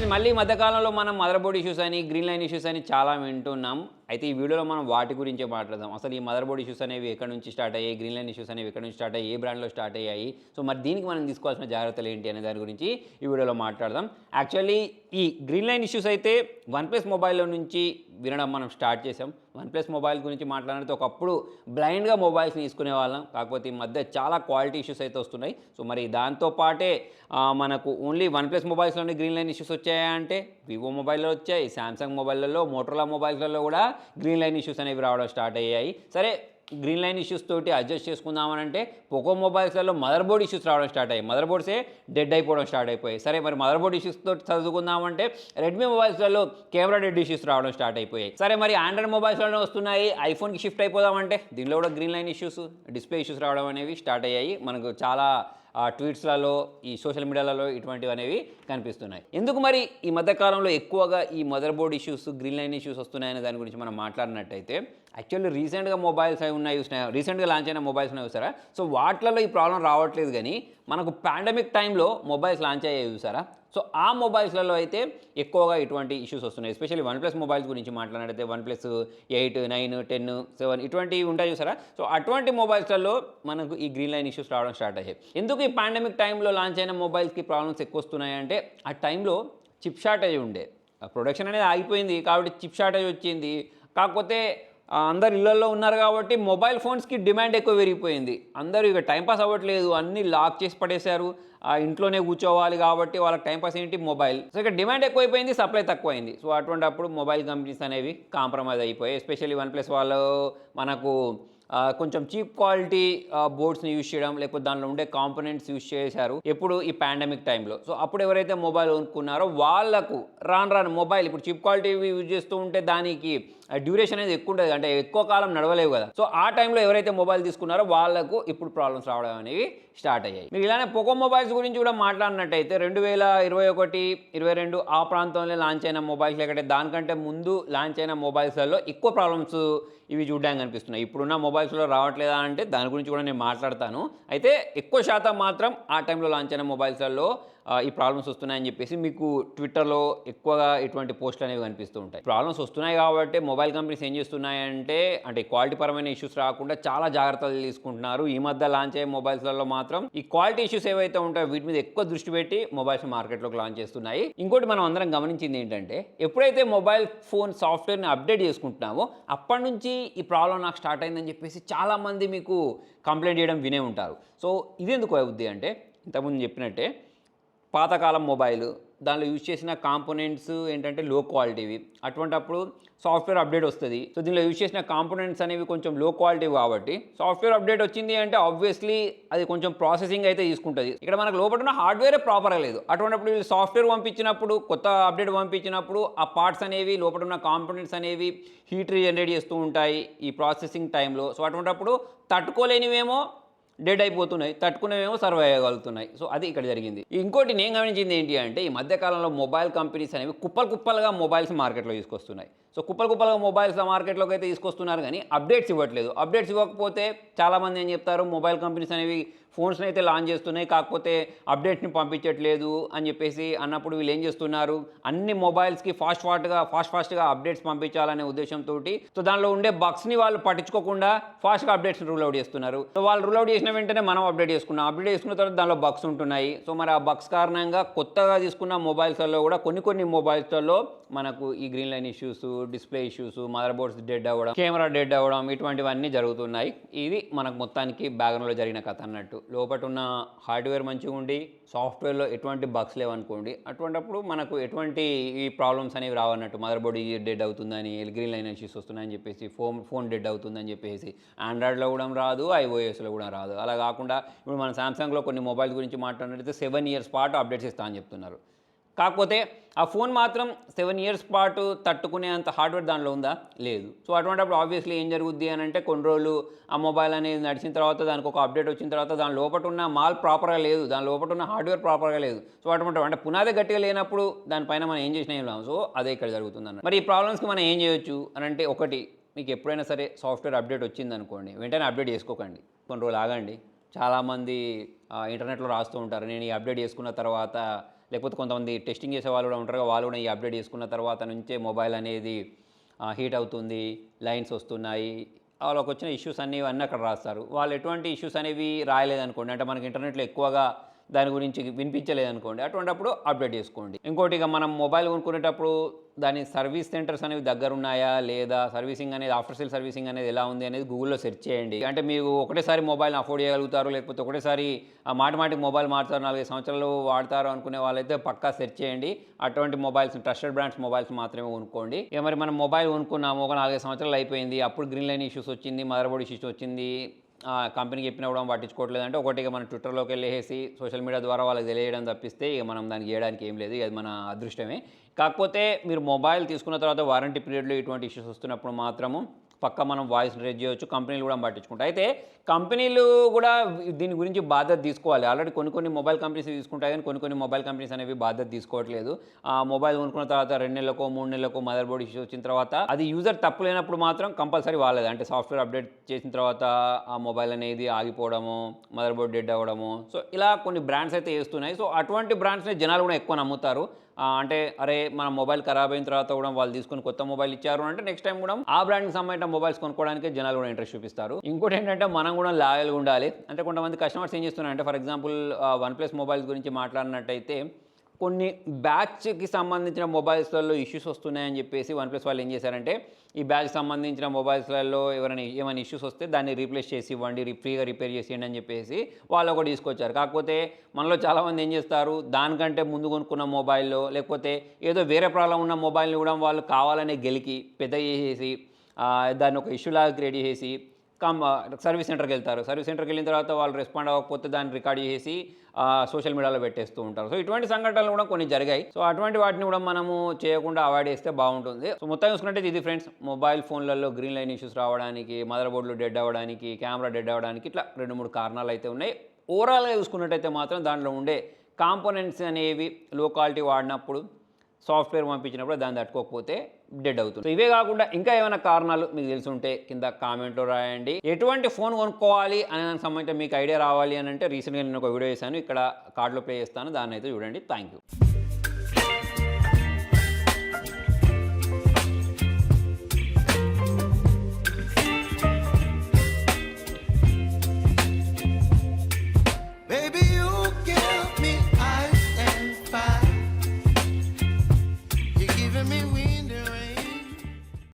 Friends మళ్ళీ మధ్యకాలంలో మనం మదర్బోర్డ్ ఇష్యూస్ అని గ్రీన్ లైన్ ఇష్యూస్ అని చాలా వింటున్నాం. అయితే ఈ వీడియోలో మనం వాటి గురించే మాట్లాడదాం. అసలు ఈ మదర్ బోర్డ్ ఇష్యూస్ అనేవి ఎక్కడి నుంచి స్టార్ట్ అయ్యాయి గ్రీన్ లైన్ ఇష్యూస్ అనేవి ఎక్కడి నుంచి స్టార్ట్ అయ్యాయి ఏ బ్రాండ్లో స్టార్ట్ అయ్యాయి? సో మరి దీనికి మనం తీసుకోవాల్సిన జాగ్రత్తలు ఏంటి అనే దాని గురించి ఈ వీడియోలో మాట్లాడదాం. యాక్చువల్లీ ఈ గ్రీన్ లైన్ ఇష్యూస్ అయితే వన్ ప్లస్ మొబైల్లో నుంచి వినడం మనం స్టార్ట్ చేసాం వన్ప్లస్ మొబైల్ గురించి మాట్లాడితే ఒకప్పుడు బ్లైండ్గా మొబైల్స్ తీసుకునే వాళ్ళం కాకపోతే ఈ మధ్య చాలా క్వాలిటీ ఇష్యూస్ అయితే వస్తున్నాయి. సో మరి దాంతో పాటే మనకు ఓన్లీ వన్ ప్లస్ మొబైల్స్లోనే గ్రీన్ లైన్ ఇష్యూస్ వచ్చాయా అంటే వివో మొబైల్లో వచ్చాయి. శాంసంగ్ మొబైల్లలో మోటోలా మొబైల్స్లలో కూడా గ్రీన్ లైన్ ఇష్యూస్ అనేవి రావడం స్టార్ట్ అయ్యాయి. సరే గ్రీన్ లైన్ ఇష్యూస్ తోటి అడ్జస్ట్ చేసుకుందామని అంటే పోకో మొబైల్స్లలో మదర్ బోర్డ్ ఇష్యూస్ రావడం స్టార్ట్ అయ్యాయి. మదర్ బోర్డ్సే డెడ్ అయిపోవడం స్టార్ట్ అయిపోయాయి. సరే మరి మదర్ బోర్డ్ ఇష్యూస్ తోటి చదువుకుందామంటే రెడ్మీ మొబైల్స్లలో కెమెరా డెడ్ ఇష్యూస్ రావడం స్టార్ట్ అయిపోయాయి. సరే మరి ఆండ్రాయిడ్ మొబైల్స్లోనే వస్తున్నాయి. ఐఫోన్కి షిఫ్ట్ అయిపోదామంటే దీనిలో కూడా green line issues display issues రావడం అనేవి స్టార్ట్ అయ్యాయి. మనకు చాలా ఆ ట్వీట్స్లలో ఈ సోషల్ మీడియాలలో ఇటువంటివి అనేవి కనిపిస్తున్నాయి. ఎందుకు మరి ఈ మధ్యకాలంలో ఎక్కువగా ఈ mother board issues green line issues వస్తున్నాయనే దాని గురించి మనం మాట్లాడినట్టయితే యాక్చువల్లీ రీసెంట్గా మొబైల్స్ అవి ఉన్నాయి చూసినా రీసెంట్గా లాంచ్ అయిన మొబైల్స్ ఉన్నాయి చూసారా? సో వాటిలలో ఈ ప్రాబ్లం రావట్లేదు కానీ మనకు పాండమిక్ టైంలో మొబైల్స్ లాంచ్ అయ్యాయి చూసారా? సో ఆ మొబైల్స్లలో అయితే ఎక్కువగా ఇటువంటి ఇష్యూస్ వస్తున్నాయి. ఎస్పెషల్లీ వన్ ప్లస్ మొబైల్స్ గురించి మాట్లాడితే one plus eight nine ten seven ఇటువంటివి ఉంటాయి చూసారా? సో అటువంటి మొబైల్స్లలో మనకు ఈ గ్రీన్ లైన్ ఇష్యూస్ రావడం స్టార్ట్ అయ్యాయి. ఎందుకు ఈ పాండమిక్ టైంలో లాంచ్ అయిన మొబైల్స్కి ప్రాబ్లమ్స్ ఎక్కువ వస్తున్నాయి అంటే ఆ టైంలో చిప్ షార్టేజ్ ఉండే. ప్రొడక్షన్ అనేది ఆగిపోయింది కాబట్టి చిప్ షార్టేజ్ వచ్చింది. కాకపోతే అందరు ఇళ్ళలో ఉన్నారు కాబట్టి మొబైల్ ఫోన్స్కి డిమాండ్ ఎక్కువ పెరిగిపోయింది. అందరూ ఇక టైంపాస్ అవ్వట్లేదు అన్నీ లాక్ చేసి పడేశారు. ఆ ఇంట్లోనే కూర్చోవాలి కాబట్టి వాళ్ళకి టైంపాస్ ఏంటి? మొబైల్. సో ఇక డిమాండ్ ఎక్కువైపోయింది సప్లై తక్కువైంది. సో అటువంటి అప్పుడు మొబైల్ కంపెనీస్ అనేవి కాంప్రమైజ్ అయిపోయాయి. ఎస్పెషల్లీ వన్ ప్లస్ వాళ్ళు మనకు కొంచెం చీప్ క్వాలిటీ బోర్డ్స్ని యూజ్ చేయడం లేకపోతే దానిలో ఉండే కాంపోనెంట్స్ యూజ్ చేశారు ఎప్పుడు ఈ పాండమిక్ టైంలో. సో అప్పుడు ఎవరైతే మొబైల్ కొనుక్కున్నారో వాళ్ళకు రాను రాను మొబైల్ ఇప్పుడు చీప్ క్వాలిటీ యూజ్ చేస్తూ ఉంటే దానికి డ్యూరేషన్ అనేది ఎక్కువ ఉంటుంది. అంటే ఎక్కువ కాలం నడవలేవు కదా. సో ఆ టైంలో ఎవరైతే మొబైల్ తీసుకున్నారో వాళ్ళకు ఇప్పుడు ప్రాబ్లమ్స్ రావడం అనేవి స్టార్ట్ అయ్యాయి. మీరు ఇలానే పొగో మొబైల్స్ గురించి కూడా మాట్లాడినట్టయితే రెండు వేల ఇరవై ఒకటి ఇరవై రెండు ఆ ప్రాంతంలో లాంచ్ అయిన మొబైల్స్ లేకపోతే దానికంటే ముందు లాంచ్ అయిన మొబైల్స్లలో ఎక్కువ ప్రాబ్లమ్స్ ఇవి చూడడానికి కనిపిస్తున్నాయి ఇప్పుడున్న మొబైల్స్లో రావట్లేదా అంటే దాని గురించి కూడా నేను మాట్లాడతాను. అయితే ఎక్కువ శాతం మాత్రం ఆ టైంలో లాంచ్ అయిన మొబైల్స్లలో ఈ ప్రాబ్లమ్స్ వస్తున్నాయని చెప్పేసి మీకు ట్విట్టర్లో ఎక్కువగా ఇటువంటి పోస్టులు అనేవి కనిపిస్తూ ఉంటాయి. ప్రాబ్లమ్స్ వస్తున్నాయి కాబట్టి మొబైల్ కంపెనీస్ ఏం చేస్తున్నాయంటే అంటే క్వాలిటీ పరమైన ఇష్యూస్ రాకుండా చాలా జాగ్రత్తలు తీసుకుంటున్నారు. ఈ మధ్య లాంచ్ అయ్యే మొబైల్స్లలో మాత్రం ఈ క్వాలిటీ ఇష్యూస్ ఏవైతే ఉంటాయో వీటి మీద ఎక్కువ దృష్టి పెట్టి మొబైల్స్ మార్కెట్లోకి లాంచ్ చేస్తున్నాయి. ఇంకోటి మనం అందరం గమనించింది ఏంటంటే ఎప్పుడైతే మొబైల్ ఫోన్ సాఫ్ట్వేర్ని అప్డేట్ చేసుకుంటున్నామో అప్పటి నుంచి ఈ ప్రాబ్లం నాకు స్టార్ట్ అయిందని చెప్పేసి చాలామంది మీకు కంప్లైంట్ చేయడం వినే ఉంటారు. సో ఇది ఎందుకు అవుద్ది అంటే ఇంతకుముందు చెప్పినట్టే పాతకాలం మొబైల్ దానిలో యూజ్ చేసిన కాంపోనెంట్స్ ఏంటంటే లో క్వాలిటీవి అటువంటప్పుడు సాఫ్ట్వేర్ అప్డేట్ వస్తుంది. సో దీనిలో యూజ్ చేసిన కాంపోనెంట్స్ అనేవి కొంచెం లో క్వాలిటీ కాబట్టి సాఫ్ట్వేర్ అప్డేట్ వచ్చింది అంటే ఆబ్వియస్లీ అది కొంచెం ప్రాసెసింగ్ అయితే తీసుకుంటుంది. ఇక్కడ మనకు లోపల ఉన్న హార్డ్వేరే ప్రాపర్ లేదు. అటువంటిప్పుడు వీళ్ళు సాఫ్ట్వేర్ పంపించినప్పుడు కొత్త అప్డేట్ పంపించినప్పుడు ఆ పార్ట్స్ అనేవి లోపల ఉన్న కాంపోనెంట్స్ అనేవి హీట్ రీజనరేట్ చేస్తూ ఉంటాయి ఈ ప్రాసెసింగ్ టైంలో సో అటువంటిప్పుడు తట్టుకోలేనివేమో డెడ్ అయిపోతున్నాయి తట్టుకునేవేమో సర్వైవ్ అయ్యగలుగుతున్నాయి. సో అది ఇక్కడ జరిగింది. ఇంకోటి నేను గమనించింది ఏంటి అంటే ఈ మధ్యకాలంలో మొబైల్ కంపెనీస్ అనేవి కుప్పలు కుప్పలుగా మొబైల్స్ మార్కెట్లో తీసుకొస్తున్నాయి. సో కుప్పలు కుప్పలుగా మొబైల్స్ మార్కెట్లోకి అయితే తీసుకొస్తున్నారు కానీ అప్డేట్స్ ఇవ్వట్లేదు. అప్డేట్స్ ఇవ్వకపోతే చాలామంది ఏం చెప్తారు? మొబైల్ కంపెనీస్ అనేవి ఫోన్స్ని అయితే లాంచ్ చేస్తున్నాయి కాకపోతే అప్డేట్ని పంపించట్లేదు అని చెప్పేసి అన్నప్పుడు వీళ్ళు ఏం చేస్తున్నారు? అన్ని మొబైల్స్కి ఫాస్ట్ ఫాస్ట్గా ఫాస్ట్ ఫాస్ట్గా అప్డేట్స్ పంపించాలనే ఉద్దేశంతో సో దానిలో ఉండే బగ్స్ని వాళ్ళు పట్టించుకోకుండా ఫాస్ట్గా అప్డేట్స్ని రూల్ అవుట్ చేస్తున్నారు. సో వాళ్ళు రూల్ అవుట్ చేసిన వెంటనే మనం అప్డేట్ చేసుకున్నాం. అప్డేట్ చేసుకున్న తర్వాత దానిలో బగ్స్ ఉంటున్నాయి. సో మరి ఆ బగ్స్ కారణంగా కొత్తగా తీసుకున్న మొబైల్స్లో కూడా కొన్ని కొన్ని మొబైల్స్లలో మనకు ఈ green line issues display issues mother boards dead అవ్వడం కెమెరా డెడ్ అవ్వడం ఇటువంటివన్నీ జరుగుతున్నాయి. ఇది మనకు మొత్తానికి బ్యాక్గ్రౌండ్లో జరిగిన కథ అన్నట్టు. లోపల ఉన్న హార్డ్వేర్ మంచిగా ఉండి సాఫ్ట్వేర్లో ఎటువంటి బగ్స్ లేవనుకోండి అటువంటిప్పుడు మనకు ఎటువంటి ఈ ప్రాబ్లమ్స్ అనేవి రావన్నట్టు. మదర్ బోర్డ్ డెడ్ అవుతుందని గ్రీన్ లైన్ ఇష్యూస్ వస్తున్నాయని చెప్పేసి ఫోన్ ఫోన్ డెడ్ అవుతుందని చెప్పేసి ఆండ్రాయిడ్లో కూడా రాదు ఐఓఎస్లో కూడా రాదు. అలా కాకుండా ఇప్పుడు మన సామ్సంగ్లో కొన్ని మొబైల్స్ గురించి మాట్లాడితే సెవెన్ ఇయర్స్ పాటు అప్డేట్స్ ఇస్తా అని చెప్తున్నారు. కాకపోతే ఆ ఫోన్ మాత్రం సెవెన్ ఇయర్స్ పాటు తట్టుకునే అంత హార్డ్వేర్ దానిలో ఉందా? లేదు. సో అటువంటిప్పుడు ఆబ్వియస్లీ ఏం జరుగుద్ది అని అంటే కొన్ని రోజులు ఆ మొబైల్ అనేది నడిచిన తర్వాత దానికి ఒక అప్డేట్ వచ్చిన తర్వాత దాని లోపల ఉన్న మాల్ ప్రాపర్గా లేదు. దాని లోపల ఉన్న హార్డ్వేర్ ప్రాపర్గా లేదు. సో అటువంటి అంటే పునాది గట్టిగా లేనప్పుడు దానిపైన మనం ఏం చేసినా ఏం లాభం సో అదే ఇక్కడ జరుగుతుంది అన్న మరి ఈ ప్రాబ్లమ్స్కి మనం ఏం చేయొచ్చు అని అంటే ఒకటి మీకు ఎప్పుడైనా సరే సాఫ్ట్వేర్ అప్డేట్ వచ్చింది అనుకోండి వెంటనే అప్డేట్ చేసుకోకండి. కొన్ని రోజులు ఆగండి. చాలామంది ఇంటర్నెట్లో రాస్తూ ఉంటారు. నేను ఈ అప్డేట్ చేసుకున్న తర్వాత లేకపోతే కొంతమంది టెస్టింగ్ చేసే వాళ్ళు కూడా ఉంటారు వాళ్ళు కూడా ఈ అప్డేట్ చేసుకున్న తర్వాత నుంచే మొబైల్ అనేది హీట్ అవుతుంది లైన్స్ వస్తున్నాయి. వాళ్ళకి వచ్చిన ఇష్యూస్ అన్నీ అన్నీ అక్కడ రాస్తారు. వాళ్ళు ఎటువంటి ఇష్యూస్ అనేవి రాయలేదనుకోండి అంటే మనకి ఇంటర్నెట్లో ఎక్కువగా దాని గురించి వినిపించలేదు అనుకోండి అటువంటిప్పుడు అప్డేట్ చేసుకోండి. ఇంకోటి ఇక మనం మొబైల్ కొనుక్కునేటప్పుడు దాని సర్వీస్ సెంటర్స్ అనేవి దగ్గర ఉన్నాయా లేదా సర్వీసింగ్ అనేది ఆఫ్టర్ సేల్ సర్వీసింగ్ అనేది ఎలా ఉంది అనేది గూగుల్లో సెర్చ్ చేయండి. అంటే మీరు ఒకటేసారి మొబైల్ అఫోర్డ్ చేయగలుగుతారు లేకపోతే ఒకటేసారి ఆ మాట మాటికి మొబైల్ మారుతారు నాలుగైదు సంవత్సరాలు వాడతారు అనుకునే వాళ్ళైతే పక్కా సెర్చ్ చేయండి. అటువంటి మొబైల్స్ ట్రస్టెడ్ బ్రాండ్స్ మొబైల్స్ మాత్రమే కొనుక్కోండి. ఇక మరి మనం మొబైల్ కొనుక్కున్నాము ఒక నాలుగైదు సంవత్సరాలు అయిపోయింది అప్పుడు గ్రీన్ లైన్ ఇష్యూస్ వచ్చింది మదర్ బోర్డ్ ఇష్యూస్ వచ్చింది కంపెనీకి చెప్పినా కూడా పట్టించుకోవట్లేదు అంటే ఒకటి ఇక మనం ట్విట్టర్లోకి వెళ్ళేసి సోషల్ మీడియా ద్వారా వాళ్ళకి తెలియడం తప్పిస్తే ఇక మనం దానికి చేయడానికి ఏం లేదు అది మన అదృష్టమే. కాకపోతే మీరు మొబైల్ తీసుకున్న తర్వాత వారంటీ పీరియడ్లో ఇటువంటి ఇష్యూస్ వస్తున్నప్పుడు మాత్రము పక్క మనం వాయిస్ రేజ్ చేయొచ్చు కంపెనీలు కూడా పట్టించుకుంటాయి. అయితే కంపెనీలు కూడా దీని గురించి బాధ్యత తీసుకోవాలి. ఆల్రెడీ కొన్ని కొన్ని మొబైల్ కంపెనీస్ తీసుకుంటాయి కానీ కొన్ని కొన్ని మొబైల్ కంపెనీస్ అనేవి బాధ్యత తీసుకోవట్లేదు. ఆ మొబైల్ కొనుక్కున్న తర్వాత రెండు నెలలకో మూడు నెలలకో మదర్ బోర్డ్ ఇష్యూ వచ్చిన తర్వాత అది యూజర్ తప్పు లేనప్పుడు మాత్రం కంపల్సరీ వాళ్ళది. అంటే సాఫ్ట్వేర్ అప్డేట్ చేసిన తర్వాత ఆ మొబైల్ అనేది ఆగిపోవడము మదర్ బోర్డ్ డెడ్ అవ్వడము. సో ఇలా కొన్ని బ్రాండ్స్ అయితే వేస్తున్నాయి. సో అటువంటి బ్రాండ్స్ని జనాలు కూడా ఎక్కువ నమ్ముతారు. అంటే అరే మన మొబైల్ ఖరాబ్ అయిన తర్వాత కూడా వాళ్ళు తీసుకుని కొత్త మొబైల్ ఇచ్చారు అంటే నెక్స్ట్ టైం కూడా ఆ బ్రాండ్కి సంబంధించిన మొబైల్స్ కొనుక్కోవడానికి జనాలు కూడా ఇంట్రెస్ట్ చూపిస్తారు. ఇంకోటి ఏంటంటే మనం కూడా లాయల్గా ఉండాలి. అంటే కొంతమంది కస్టమర్స్ ఏం చేస్తున్నారు అంటే for example one plus mobiles గురించి మాట్లాడినట్టయితే కొన్ని బ్యాచ్కి సంబంధించిన మొబైల్స్లలో ఇష్యూస్ వస్తున్నాయని చెప్పేసి వన్ ప్లస్ వాళ్ళు ఏం చేశారంటే ఈ బ్యాచ్ సంబంధించిన మొబైల్స్లలో ఎవరైనా ఏమైనా ఇష్యూస్ వస్తే దాన్ని రీప్లేస్ చేసి ఇవ్వండి ఫ్రీగా రిపేర్ చేసేయండి అని చెప్పేసి వాళ్ళు ఒకటి తీసుకొచ్చారు. కాకపోతే మనలో చాలామంది ఏం చేస్తారు దానికంటే ముందు కొనుక్కున్న మొబైల్లో లేకపోతే ఏదో వేరే ప్రాబ్లం ఉన్న మొబైల్ని కూడా వాళ్ళు కావాలనే గెలికి పెద్ద చేసేసి దాన్ని ఒక ఇష్యూ లాగా క్రియేట్ చేసి కమ్ సర్వీస్ సెంటర్కి వెళ్తారు. సర్వీస్ సెంటర్కి వెళ్ళిన తర్వాత వాళ్ళు రెస్పాండ్ అవ్వకపోతే దాన్ని రికార్డ్ చేసి సోషల్ మీడియాలో పెట్టేస్తూ ఉంటారు. సో ఇటువంటి సంఘటనలు కూడా కొన్ని జరిగాయి. సో అటువంటి వాటిని కూడా మనము చేయకుండా అవాయిడ్ చేస్తే బాగుంటుంది. సో మొత్తం చూసుకుంటే ఇది ఫ్రెండ్స్ మొబైల్ ఫోన్లలో గ్రీన్ లైన్ ఇష్యూస్ రావడానికి మదర్ బోర్డులు డెడ్ అవ్వడానికి కెమెరా డెడ్ అవ్వడానికి ఇట్లా రెండు మూడు కారణాలు అయితే ఉన్నాయి. ఓవరాల్గా చూసుకున్నట్టయితే మాత్రం దాంట్లో ఉండే కాంపోనెంట్స్ అనేవి లో క్వాలిటీ వాడినప్పుడు సాఫ్ట్వేర్ పంపించినప్పుడు దాన్ని తట్టుకోకపోతే డెడ్ అవుతుంది. సో ఇవే కాకుండా ఇంకా ఏమైనా కారణాలు మీకు తెలిసి ఉంటే కింద కామెంట్లో రాయండి. ఎటువంటి ఫోన్ కొనుక్కోవాలి అనే దానికి సంబంధించి మీకు ఐడియా రావాలి అని అంటే రీసెంట్గా నేను ఒక వీడియో చేశాను. ఇక్కడ కార్డులో ప్లే చేస్తాను. దాన్ని అయితే చూడండి. Thank you